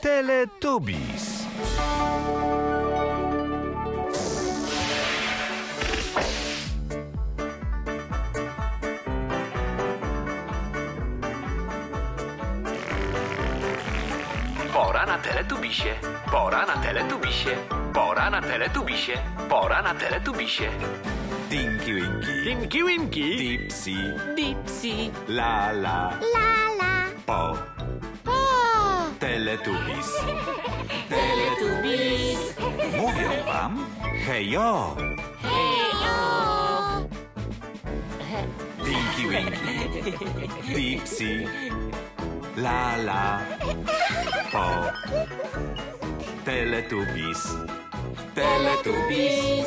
Teletubbies. Pora na teletubisie. Pora na teletubisie. Pora na teletubisie. Pora na teletubisie. Tinky Winky, Tinky Winky. Dipsy, Dipsy. La La, Lala. Po, O! Teletubbies. Teletubbies. Mówią wam hejo. Tinky Winky, Dipsy, La La, Po, Teletubbies. Teletubbies.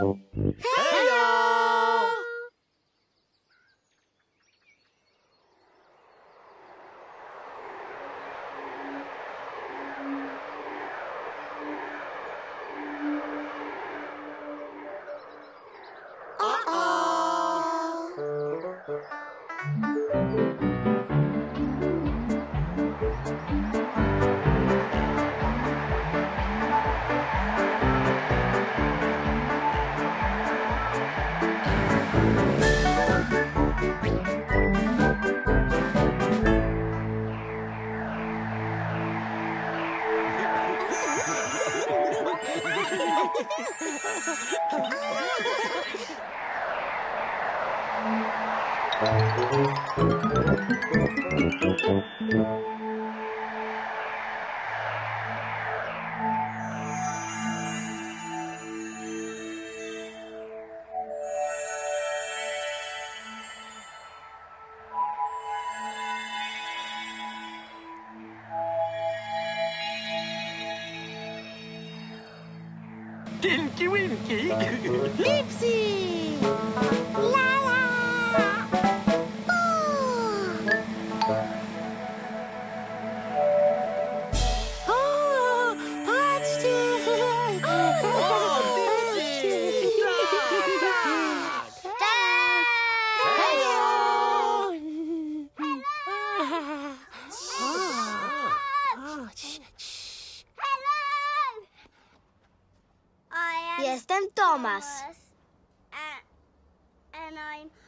Hey! Tinky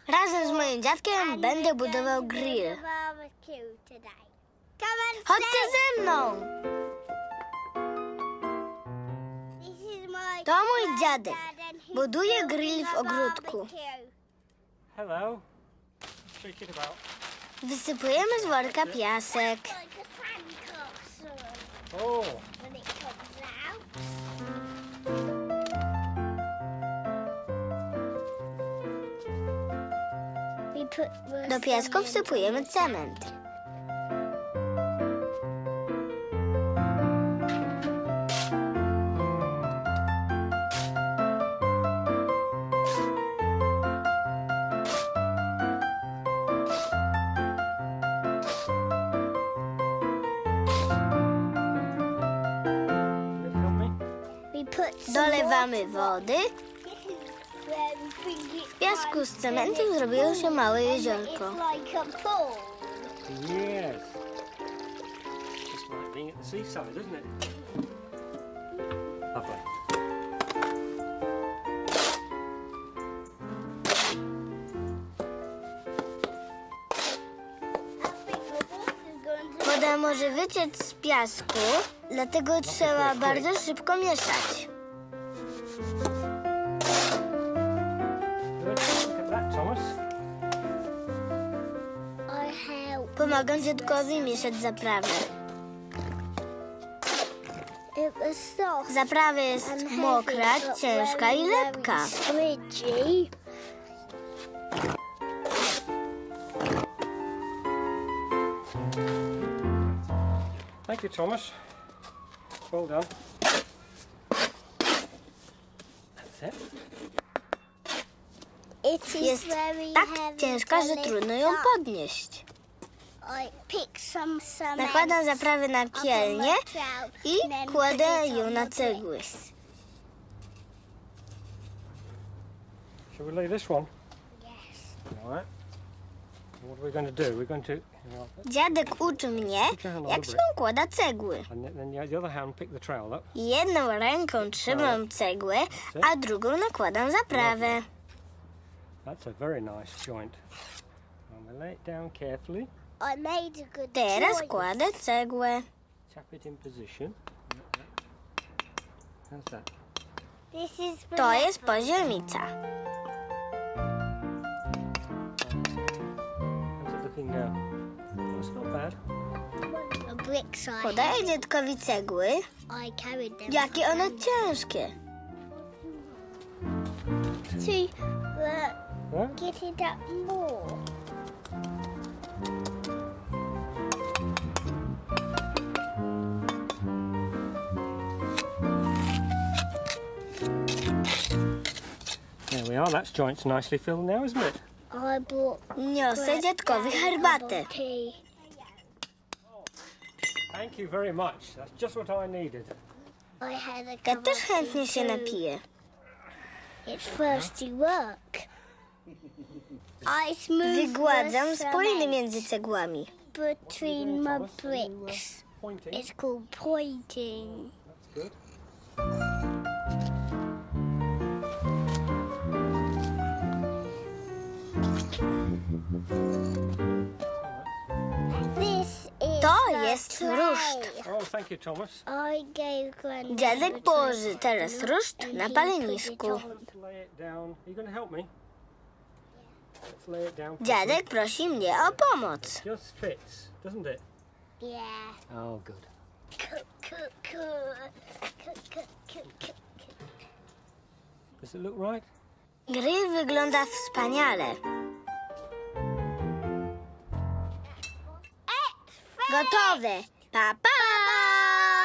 Razem z moim dziadkiem będę budował grill. Chodźcie ze mną! To mój dziadek. Buduje grill w ogródku. Hello. Wysypujemy z worka piasek. Oh. Do piasku wsypujemy cement. Dolewamy wody Piasku z cementu zrobiło się małe jeziorko. Yes. Just like being at the seaside, isn't it? Lovely. Woda może wyciec z piasku, dlatego trzeba bardzo szybko mieszać. Pomagam dziadkowi mieszać zaprawę. Zaprawa jest mokra, ciężka i lepka. Thank you, Thomas. Well done. That's it. Jest tak ciężka, że trudno ją podnieść. Nakładam zaprawę na kielnię i kładę ją na cegły. Shall we leave this one? All right. What are we going to do? We're going to, Dziadek uczy mnie, jak się układa cegły. and then- then the other hand pick the trowel up. Jedną ręką trzymam cegłę, a drugą nakładam zaprawę. That's a very nice joint. And we lay it down carefully. Teraz kładę cegłę. Tap it in position. How's that? To jest poziomica. How's it looking now? Well, it's not bad. Podaję dziadkowi cegły. Jakie one ciężkie. Huh? Get it up more. We are. That's joint's nicely filled now, isn't it? I bought Niosę dziadkowi herbatę. tea. Thank you very much. That's just what I needed. I had a Ja cup też of chętnie się tea. napiję. It's thirsty work. I smooth Wygładzam the spojny cement między cegłami. between my bricks. It's called pointing. That's good. To jest ruszt. Oh, thank you, Thomas. I gave Granddad Dziadek położy teraz ruszt na palenisku. it on. Let's lay it down. Are you going to help me? Let's lay it down. properly. Dziadek prosi mnie o pomoc. Just fits, doesn't it? Yeah. Oh, good. Does it look right? Grill wygląda wspaniale. Gotowe. Pa, pa!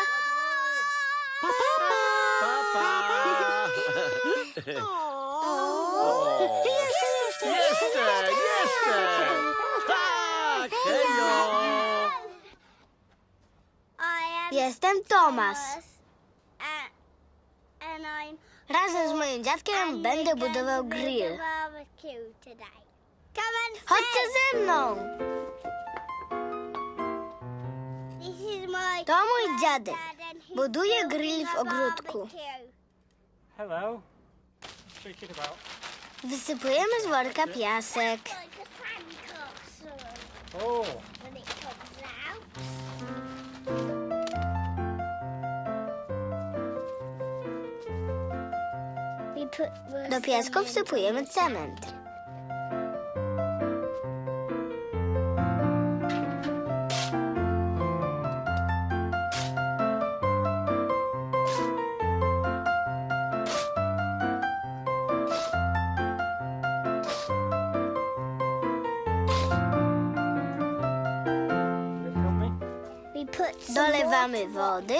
Jeszcze, jeszcze! Tak! Hejo! I am Jestem Tomas. a- and I'm Razem z moim dziadkiem and będę we're going budował to build grill. a barbecue today. Come and Chodźcie ze mną. To mój dziadek. Buduje grill w ogródku. Hello. Shake it about. Wysypujemy z worka piasek. Oh, Do piasku wsypujemy cement. wody.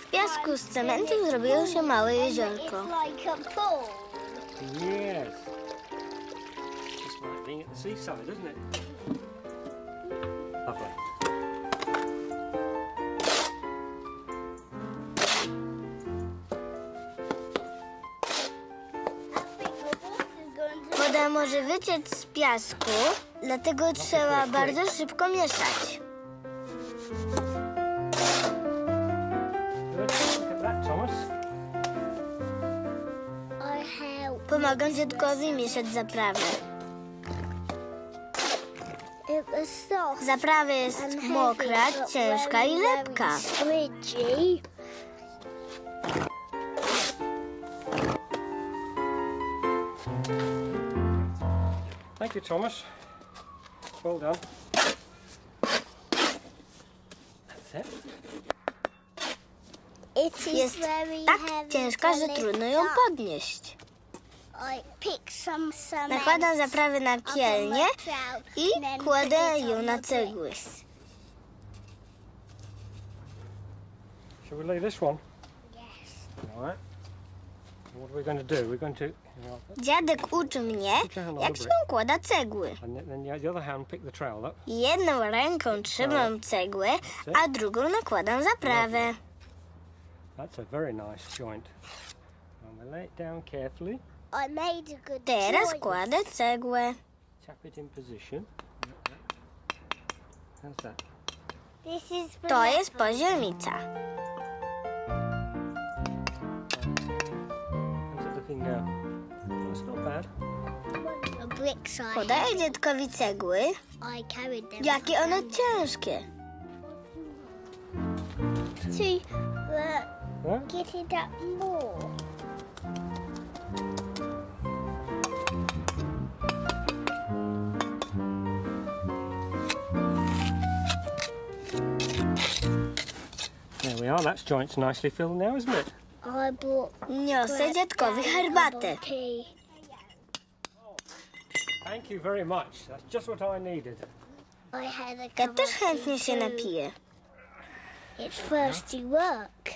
W piasku z cementu zrobiło się małe jeziorko. Woda może wyciec z piasku, dlatego trzeba bardzo szybko mieszać. Pomagam dziadkowi mieszać soft. Zaprawa jest mokra, ciężka i lepka. Thank you, Thomas. Well done. That's it. It is Jest tak ciężka, że trudno ją podnieść. I pick some cement Nakładam zaprawę na trowel i kładę ją na cegły. Shall we lay this one? Yes. All right. What are we going to do? We're going to, Dziadek uczy mnie, jak się układa cegły. and then- then the other hand pick the trowel up. Jedną ręką trzymam cegłę, a drugą nakładam zaprawę. That's a very nice joint. And we lay it down carefully. I made a good Teraz kładę cegłę. Tap it in position. How's that? This is To jest poziomica. How's it looking now? It's not bad. the bricks I Podaję dziadkowi cegły. I carried them. Jakie one ciężkie. To uh, get it up more. We are. That's joint's nicely filled now, isn't it? I bought Niosę dziadkowi herbatę. tea. Thank you very much. That's just what I needed. I had a Ja cup też of chętnie tea się too. napiję. It's thirsty work.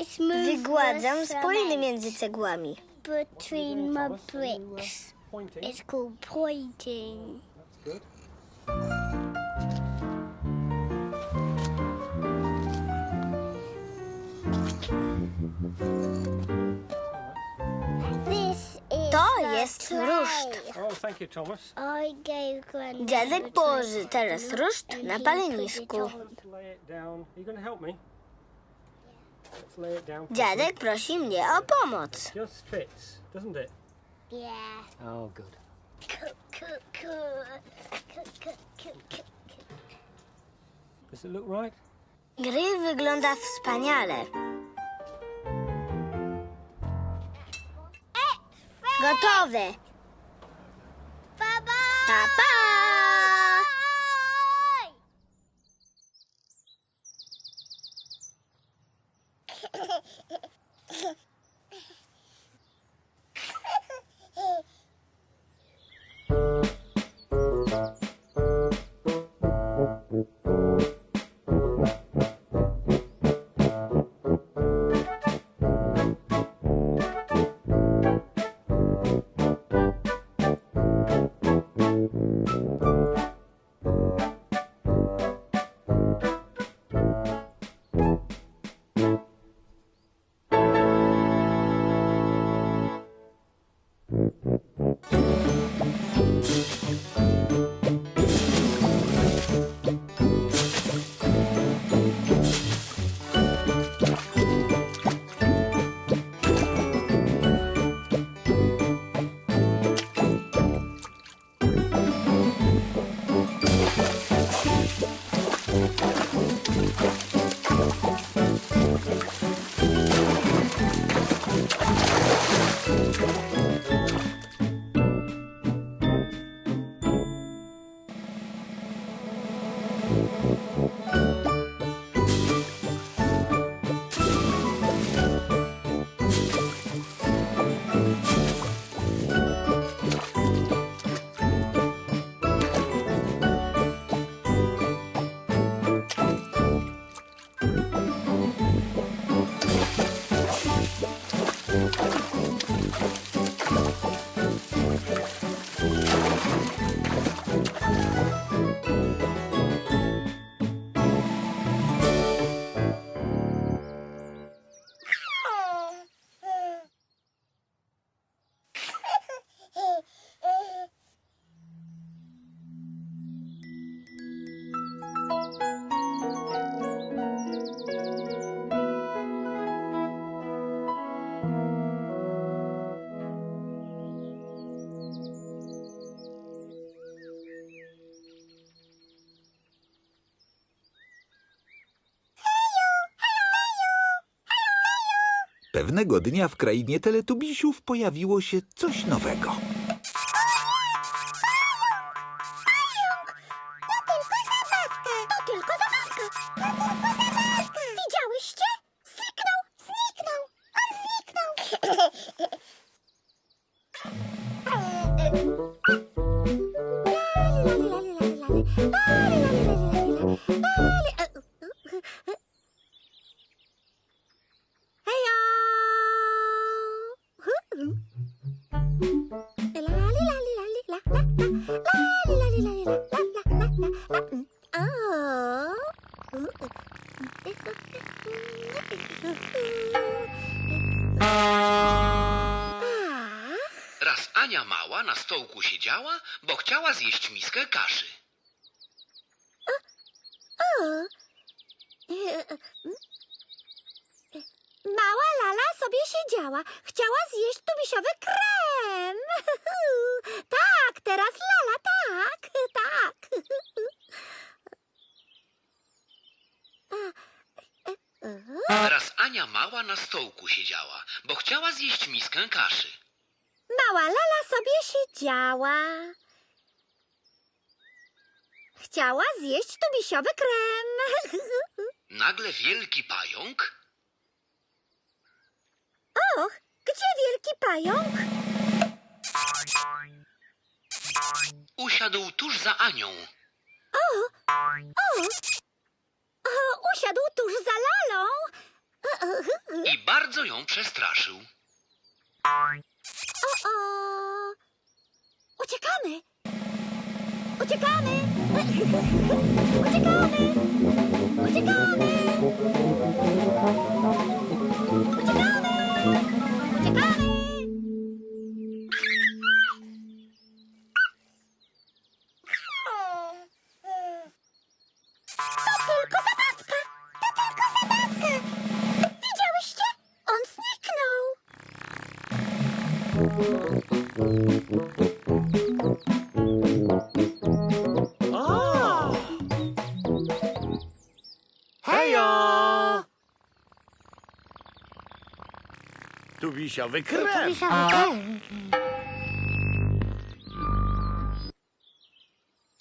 I smooth Wygładzam the spojny cement między cegłami. between my Thomas, are you, uh, bricks. It's called pointing. That's good. To the jest ruszt. Oh, thank you, Thomas. I gave Granddad Dziadek the położy teraz ruszt na palenisku. Dziadek prosi mnie o pomoc. Just fits, doesn't it? Yeah. Oh, good. Does it look right? Grill wygląda wspaniale. Gotowe. Bye-bye. Pa, pa! Pewnego dnia w krainie teletubisiów pojawiło się coś nowego. Siedziała, bo chciała zjeść miskę kaszy. Mała Lala sobie siedziała. Chciała zjeść tubisiowy krem. Tak, teraz Lala, tak, tak. Raz Ania mała na stołku siedziała, bo chciała zjeść miskę kaszy. Mała Lala sobie siedziała. Chciała zjeść tubisiowy krem. Nagle wielki pająk Och, gdzie wielki pająk? usiadł tuż za Anią. O, usiadł tuż za Lalą. i bardzo ją przestraszył. O, o. Uciekamy! Uciekamy! Uciekamy! Uciekamy! Tubisiowy krem.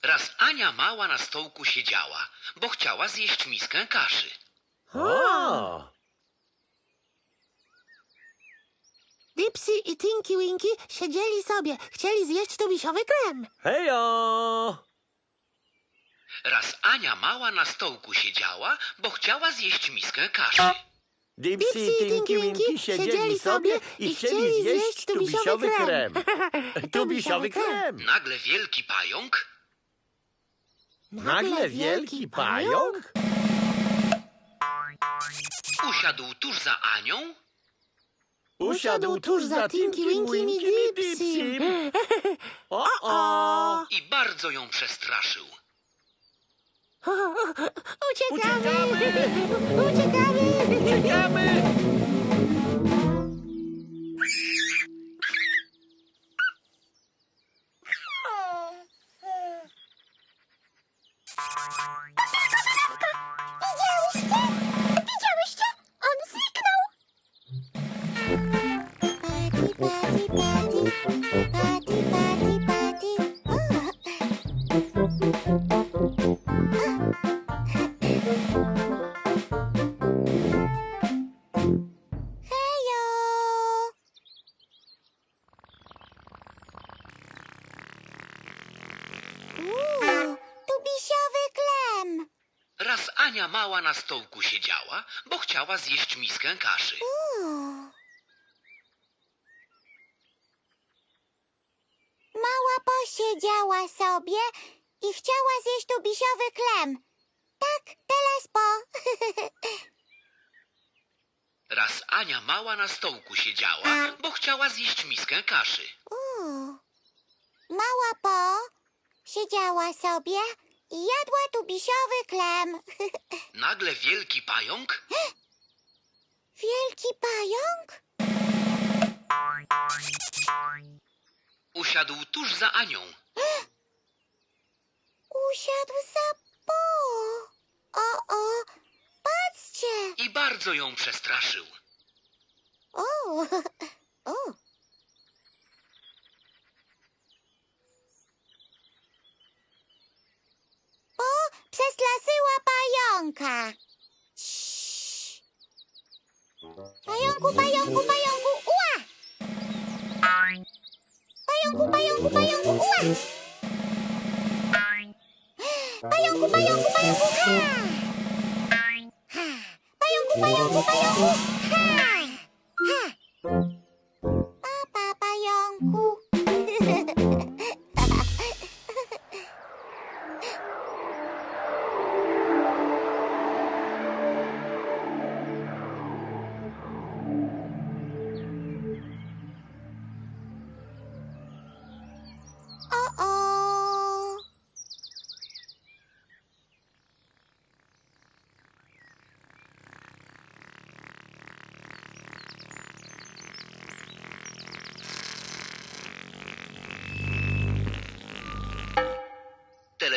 Raz Ania mała na stołku siedziała, bo chciała zjeść miskę kaszy. O! Dipsy i Tinky Winky siedzieli sobie, chcieli zjeść tubisiowy krem. Hejo! Raz Ania mała na stołku siedziała, bo chciała zjeść miskę kaszy. Dipsy i Tinky Winky siedzieli sobie i chcieli zjeść tubisiowy krem. Tubisiowy krem. Nagle wielki pająk Nagle wielki pająk usiadł tuż za Anią usiadł tuż za Tinky Winky i Dipsy. O, o! i bardzo ją przestraszył. Uciekamy! Uciekamy! Uciekamy! Uciekamy! Widziałyście? Stołku siedziała, bo chciała zjeść miskę kaszy. Mała posiedziała sobie i chciała zjeść tubisiowy klem. Tak, teraz po. Raz Ania mała na stołku siedziała, bo chciała zjeść miskę kaszy. Uuu. Mała po siedziała sobie i jadła tubisiowy klem. Nagle wielki pająk Wielki pająk? usiadł tuż za Anią Usiadł za po. O, o, patrzcie. i bardzo ją przestraszył. O. O, przez lasy łapająka. Ciii. Pająku, pająku, pająku, ua! Pająku, pająku, pająku, ua! Pająku, pająku, pająku, ha! Ha! Pająku, pająku, pająku! Ha!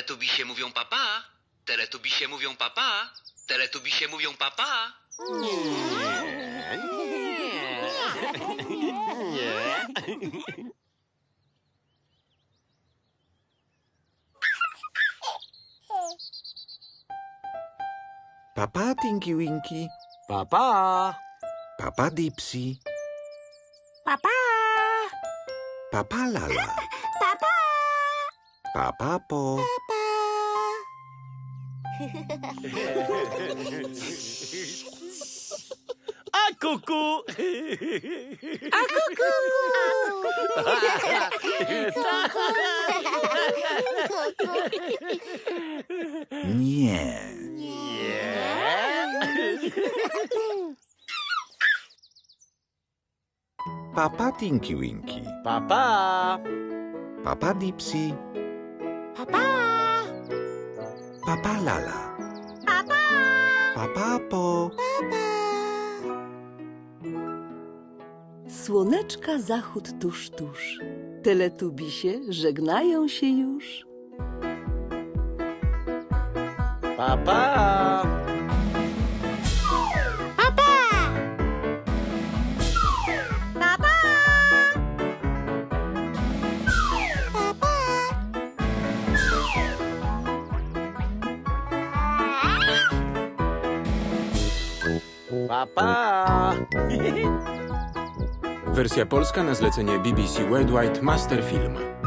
Teletubisie mówią papa. Teletubisie mówią papa. Teletubisie mówią papa. Papa Tinky Winky, Papa! Papa Dipsy, Papa! Papa Lala, Papa, Papa Po, papa. A kuku! A kuku! nie. Papa Tinky Winky, Papa! Papa Dipsy, Papa! Papa Lala, Papa, Papa Po, Słoneczka zachód tuż, tuż. Teletubisie żegnają się już. Papa! papa. Papa! Wersja polska na zlecenie BBC Worldwide Master Film.